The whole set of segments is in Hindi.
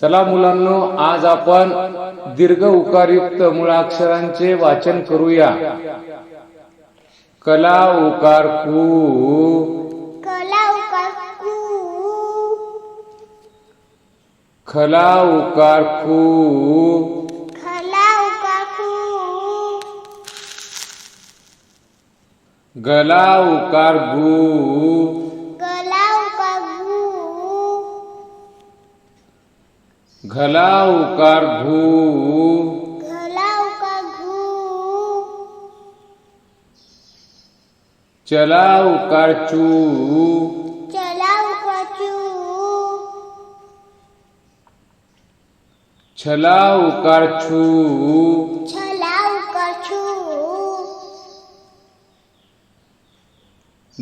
चला मुलांनो आज आपण दीर्घ उकारयुक्त मुळाक्षरांचे वाचन करूया. कला उकार कू. कला उकार कू. खला उकार कू. खला उकार कू. गला उकार गू. घला उकार घू। घला उकार घू। चला उकार चू। चला उकार चू। छला उकार छू। छला उकार छू।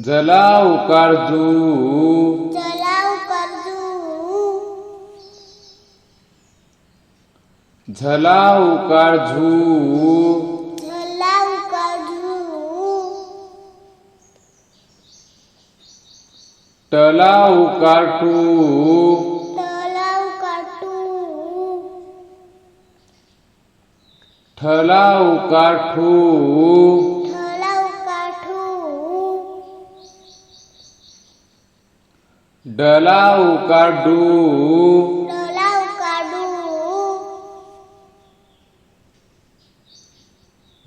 जला उकार जू। झला उकार झू झला उकार झू टला उकार टू तला उकार टू ठला उकार ठू ठला उकार ठू डला उकार डू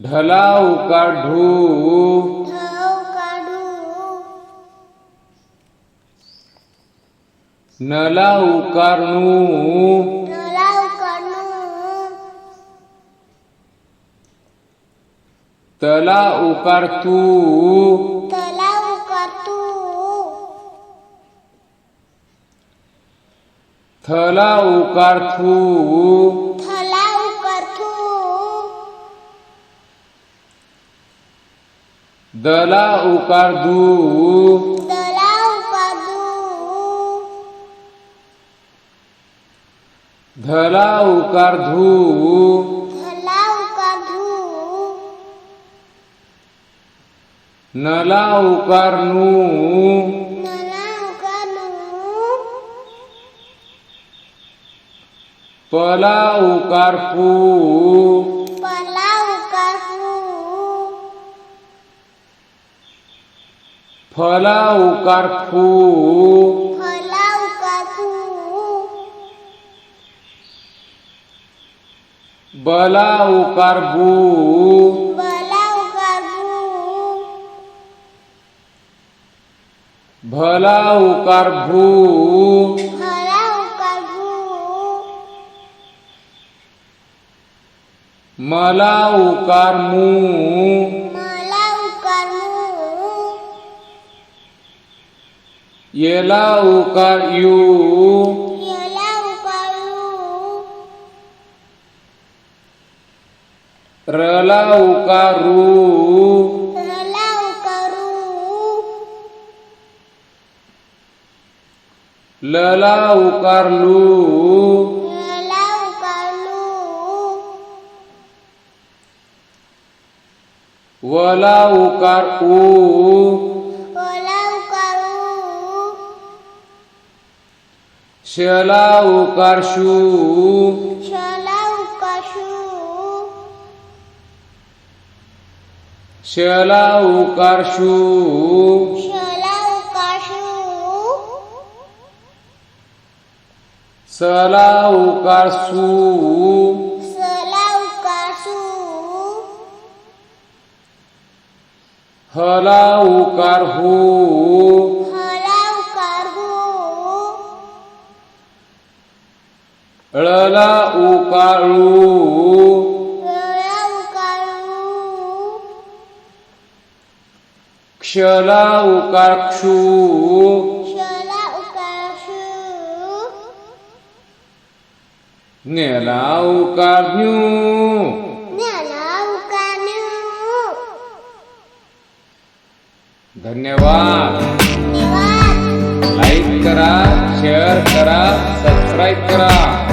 ढला उकार ढू नला उकार नला उकार तला उकार तू तला उकार तू थला उकार दला उकार दू। दला उकार दू। धला उकार धू। धला उकार धू। नला उकार नू। नला उकार नू। पला उकार पू फला उकार फू फला उकार फू बला उकार बू बला उकार बू भला उकार भू फला उकार भू मला उकार मू Yelauka yu. Relau karu Relau karu Lelau Lelau karlu Walau karu शला उकार शू शला उकार शू शला गळा उकाळू क्षला उकाक्षू नेला उकारण्यू धन्यवाद लाईक करा शेअर करा सबस्क्राईब करा